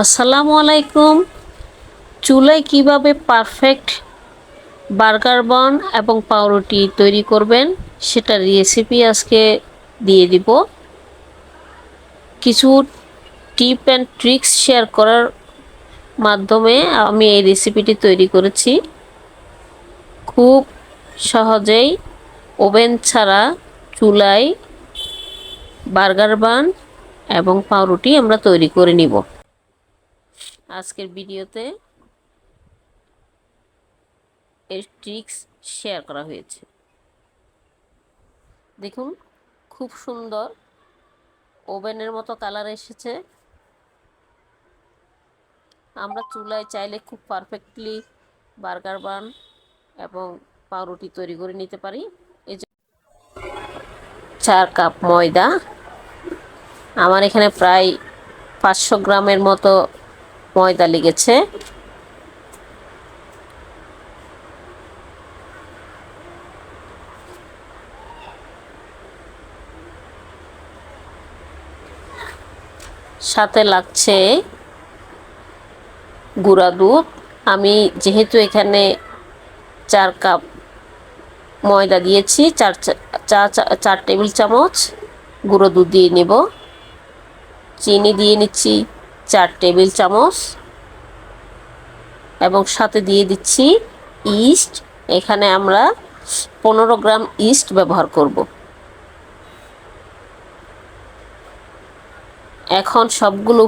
আসসালামু আলাইকুম। চুলায় কীভাবে পারফেক্ট বার্গার বন এবং পাউরুটি তৈরি করবেন, সেটার রেসিপি আজকে দিয়ে দিব। কিছু টিপ অ্যান্ড ট্রিক্স শেয়ার করার মাধ্যমে আমি এই রেসিপিটি তৈরি করেছি। খুব সহজেই ওভেন ছাড়া চুলায় বার্গার বান এবং পাউরুটি আমরা তৈরি করে নিব। আজকের ভিডিওতে এর ট্রিক্স শেয়ার করা হয়েছে। দেখুন, খুব সুন্দর ওভেনের মতো কালার এসেছে। আমরা চুলায় চাইলে খুব পারফেক্টলি বার্গার বান এবং পাউরুটি তৈরি করে নিতে পারি। এই যে চার কাপ ময়দা। আমার এখানে প্রায় পাঁচশো গ্রামের মতো ময়দা লেগেছে। সাথে লাগছে গুঁড়া দুধ। আমি যেহেতু এখানে চার কাপ ময়দা দিয়েছি, চার চা চার টেবিল চামচ গুঁড়ো দুধ দিয়ে নেব। চিনি দিয়ে নিচ্ছি চার টেবিল চামচ। এবং সাথে দিয়ে দিচ্ছি ইস্ট। এখানে আমরা পনেরো গ্রাম ইস্ট ব্যবহার করব। এখন সবগুলো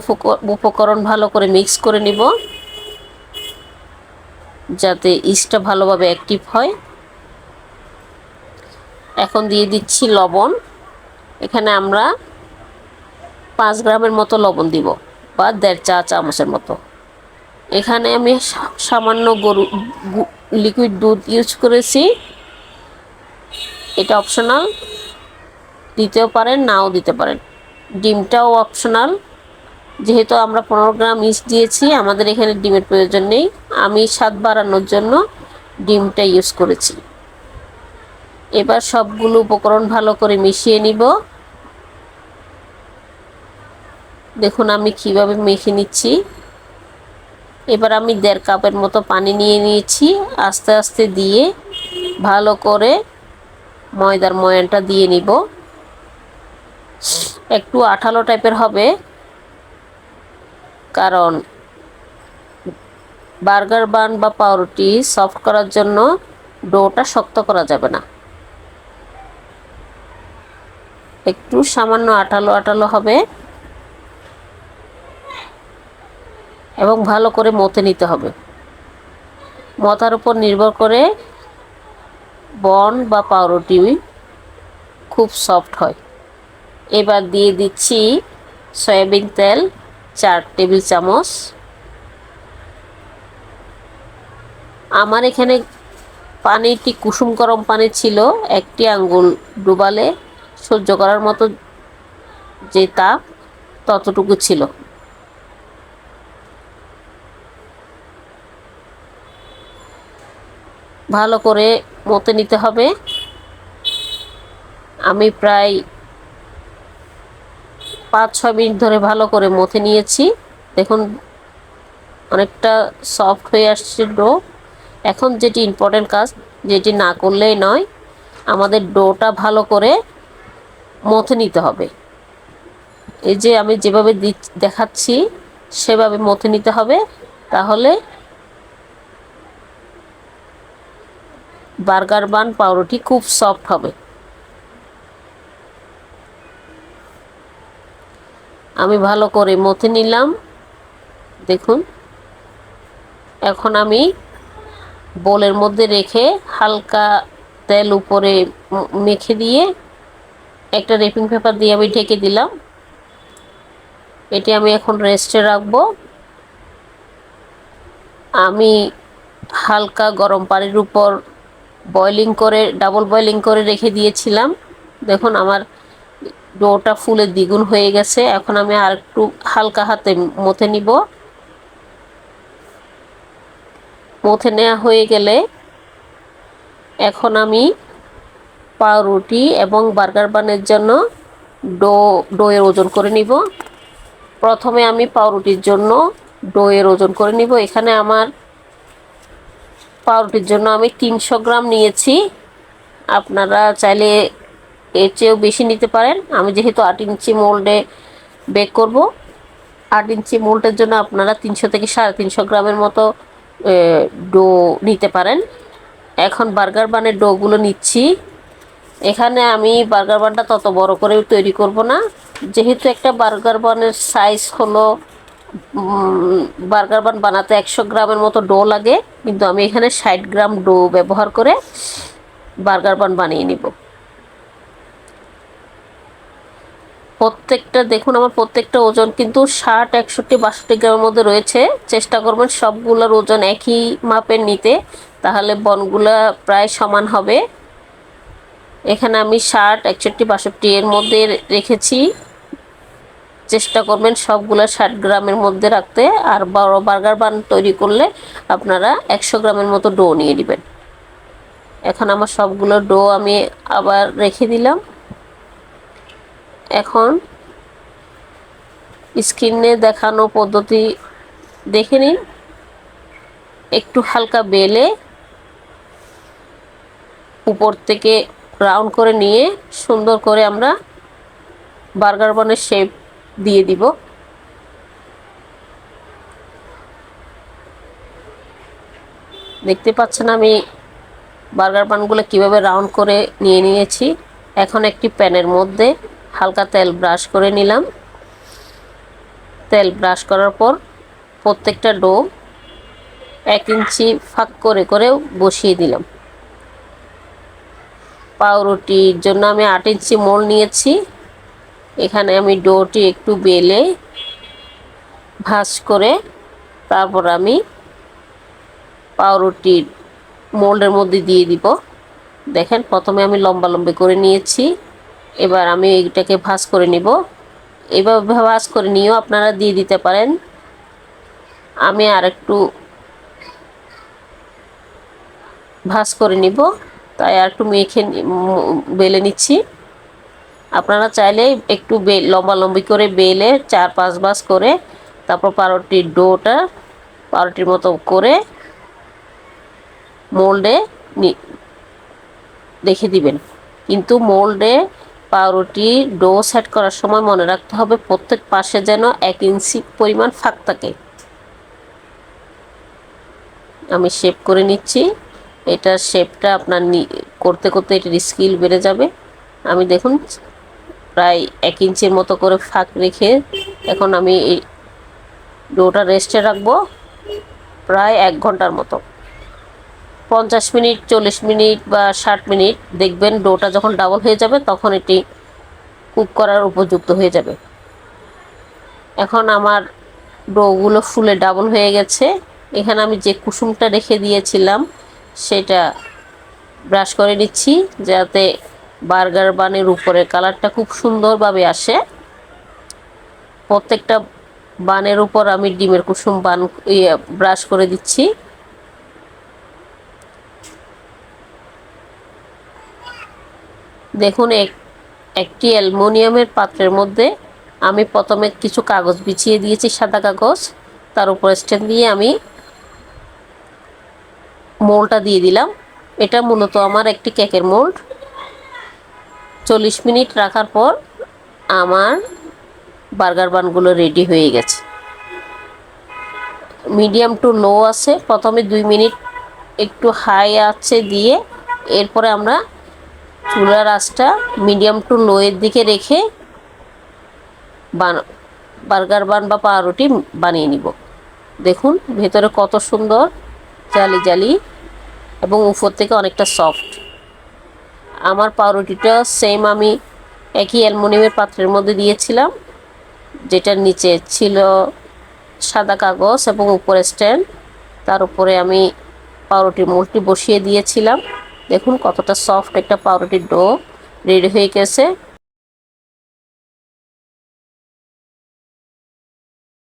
উপকরণ ভালো করে মিক্স করে নিব। যাতে ইস্টটা ভালোভাবে অ্যাক্টিভ হয়। এখন দিয়ে দিচ্ছি লবণ। এখানে আমরা পাঁচ গ্রামের মতো লবণ দিব। বা দেড় চা চামচের মতো। এখানে আমি সামান্য গরু লিকুইড দুধ ইউজ করেছি। এটা অপশনাল দিতেও পারেন, নাও দিতে পারেন। ডিমটাও অপশনাল যেহেতু আমরা পনেরো গ্রাম ইস দিয়েছি, আমাদের এখানে ডিমের প্রয়োজন নেই। আমি স্বাদ বাড়ানোর জন্য ডিমটা ইউজ করেছি। এবার সবগুলো উপকরণ ভালো করে মিশিয়ে নিব। দেখুন, আমি কীভাবে মেখে নিচ্ছি। এবার আমি দেড় কাপের মতো পানি নিয়ে নিয়েছি, আস্তে আস্তে দিয়ে ভালো করে ময়দার ময়ানটা দিয়ে নিব। একটু আঠালো টাইপের হবে, কারণ বার্গার বান বা পাউরুটি সফট করার জন্য ডোটা শক্ত করা যাবে না। একটু সামান্য আঠালো আঠালো হবে। এবং ভালো করে মতে নিতে হবে। মতার উপর নির্ভর করে বন বা পাউরুটি খুব সফট হয়। এবার দিয়ে দিচ্ছি সয়াবিন তেল, চার টেবিল চামচ। আমার এখানে পানিটি কুসুম গরম পানি ছিল, একটি আঙ্গুল ডুবালে সহ্য করার মতো যে তাপ ততটুকু ছিল। ভালো করে মতে নিতে হবে। আমি প্রায় পাঁচ ছয় মিনিট ধরে ভালো করে মথে নিয়েছি। দেখুন, অনেকটা সফট হয়ে আসছে ডো এখন যেটি ইম্পর্টেন্ট কাজ, যেটি না করলেই নয়, আমাদের ডোটা ভালো করে মথে নিতে হবে। এই যে আমি যেভাবে দেখাচ্ছি, সেভাবে মথে নিতে হবে। তাহলে বার্গার বান, পাউরুটি খুব সফট হবে। আমি ভালো করে মথে নিলাম। দেখুন। এখন আমি বোলের মধ্যে রেখে হালকা তেল উপরে মেখে দিয়ে একটা রেপিং পেপার দিয়ে আমি ঢেকে দিলাম। এটি আমি এখন রেস্টে রাখব। আমি হালকা গরম পানির উপর বয়লিং করে ডাবল বয়লিং করে রেখে দিয়েছিলাম। দেখুন আমার ডোটা ফুলে দ্বিগুণ হয়ে গেছে। এখন আমি আর একটু হালকা হাতে মথে নিব। মথে নেওয়া হয়ে গেলে এখন আমি পাউরুটি এবং বার্গার বানের জন্য ডো, ডোয়ের ওজন করে নিব। প্রথমে আমি পাউরুটির জন্য ডোয়ের ওজন করে নিব। এখানে আমার পাউরুটির জন্য আমি তিনশো গ্রাম নিয়েছি। আপনারা চাইলে এর চেয়েও বেশি নিতে পারেন। আমি যেহেতু আট ইঞ্চি মোল্ডে বেক করব, আট ইঞ্চি মোল্ডের জন্য আপনারা তিনশো থেকে সাড়ে তিনশো গ্রামের মতো ডো নিতে পারেন। এখন বার্গার বানের ডোগুলো নিচ্ছি। এখানে আমি বার্গার বানটা তত বড় করে তৈরি করব না। যেহেতু একটা বার্গার বানের সাইজ হলো বার্গার বান বানাতে একশো গ্রামের মতো ডো লাগে, কিন্তু আমি এখানে ষাট গ্রাম ডো ব্যবহার করে বার্গার বান বানিয়ে নিব। প্রত্যেকটা, দেখুন আমার প্রত্যেকটা ওজন কিন্তু ষাট, একষট্টি, বাষট্টি গ্রামের মধ্যে রয়েছে। চেষ্টা করবেন সবগুলোর ওজন একই মাপের নিতে, তাহলে বনগুলা প্রায় সমান হবে। এখানে আমি ষাট, একষট্টি, বাষট্টি এর মধ্যে রেখেছি। চেষ্টা করবেন সবগুলো ষাট গ্রামের মধ্যে রাখতে, আর বড় বার্গার বান তৈরি করলে আপনারা একশো গ্রামের মতো ডো নিয়ে নেবেন। এখন আমার সবগুলো ডো আমি আবার রেখে দিলাম। এখন স্ক্রিনে দেখানো পদ্ধতি দেখে নিন। একটু হালকা বেলে উপর থেকে রাউন্ড করে নিয়ে সুন্দর করে আমরা বার্গার বানের শেপ দিয়ে দিব। দেখতে পাচ্ছেন আমি বার্গার পানগুলো কীভাবে রাউন্ড করে নিয়ে নিয়েছি। এখন একটি প্যানের মধ্যে হালকা তেল ব্রাশ করে নিলাম। তেল ব্রাশ করার পর প্রত্যেকটা ডো এক ইঞ্চি ফাঁক করে করে বসিয়ে দিলাম। পাউরুটির জন্য আমি আট ইঞ্চি মোল নিয়েছি। এখানে আমি ডোটি একটু বেলে ভাজ করে তারপর আমি পাউরুটির মোল্ডের মধ্যে দিয়ে দিব। দেখেন, প্রথমে আমি লম্বা লম্বি করে নিয়েছি। এবার আমি এইটাকে ভাজ করে নিব। এভাবে ভাজ করে নিয়েও আপনারা দিয়ে দিতে পারেন। আমি আর একটু ভাজ করে নিব। তাই আর একটু মেখে বেলে নিচ্ছি। আপনারা চাইলে একটু লম্বা লম্বি করে বেলে চার পাঁচ বাস করে তারপর পাউরুটির ডোটা পাউরুটির মতো করে মোল্ডে রেখে দিবেন। কিন্তু মোল্ডে পাউরুটি ডো সেট করার সময় মনে রাখতে হবে প্রত্যেক পাশে যেন এক ইঞ্চি পরিমাণ ফাঁক থাকে। আমি শেপ করে নিচ্ছি। এটা শেপটা আপনার করতে করতে এটার স্কিল বেড়ে যাবে। আমি দেখুন প্রায় এক ইঞ্চির মতো করে ফাঁক রেখে এখন আমি এই ডোটা রেস্টে রাখব প্রায় এক ঘণ্টার মতো। পঞ্চাশ মিনিট, চল্লিশ মিনিট বা ষাট মিনিট দেখবেন ডোটা যখন ডাবল হয়ে যাবে তখন এটি কুক করার উপযুক্ত হয়ে যাবে। এখন আমার ডোগুলো ফুলে ডাবল হয়ে গেছে। এখানে আমি যে কুসুমটা রেখে দিয়েছিলাম সেটা ব্রাশ করে নিচ্ছি যাতে বার্গার বানের উপরে কালারটা খুব সুন্দরভাবে আসে। প্রত্যেকটা বানের উপর আমি ডিমের কুসুম বান ইয়ে ব্রাশ করে দিচ্ছি। দেখুন, এক, একটি অ্যালমোনিয়ামের পাত্রের মধ্যে আমি প্রথমে কিছু কাগজ বিছিয়ে দিয়েছি, সাদা কাগজ। তার উপর স্ট্যান্ড দিয়ে আমি মোলটা দিয়ে দিলাম। এটা মূলত আমার একটি কেকের মোল্ড। চল্লিশ মিনিট রাখার পর আমার বার্গার বানগুলো রেডি হয়ে গেছে। মিডিয়াম টু লো আছে। প্রথমে দুই মিনিট একটু হাই আছে দিয়ে এরপরে আমরা চুলার আঁচটা মিডিয়াম টু লোয়ের দিকে রেখে বান, বার্গার বান বা পাউরুটি বানিয়ে নিব। দেখুন, ভেতরে কত সুন্দর জালি জালি এবং উপর থেকে অনেকটা সফট আমার পাউরুটিটা সেম আমি একই অ্যালমোনিয়ামের পাত্রের মধ্যে দিয়েছিলাম, যেটার নিচে ছিল সাদা কাগজ এবং উপরে স্ট্যান্ড। তার উপরে আমি পাউরুটির মোলটি বসিয়ে দিয়েছিলাম। দেখুন কতটা সফট একটা পাউরুটির ডো রেডি হয়ে গেছে।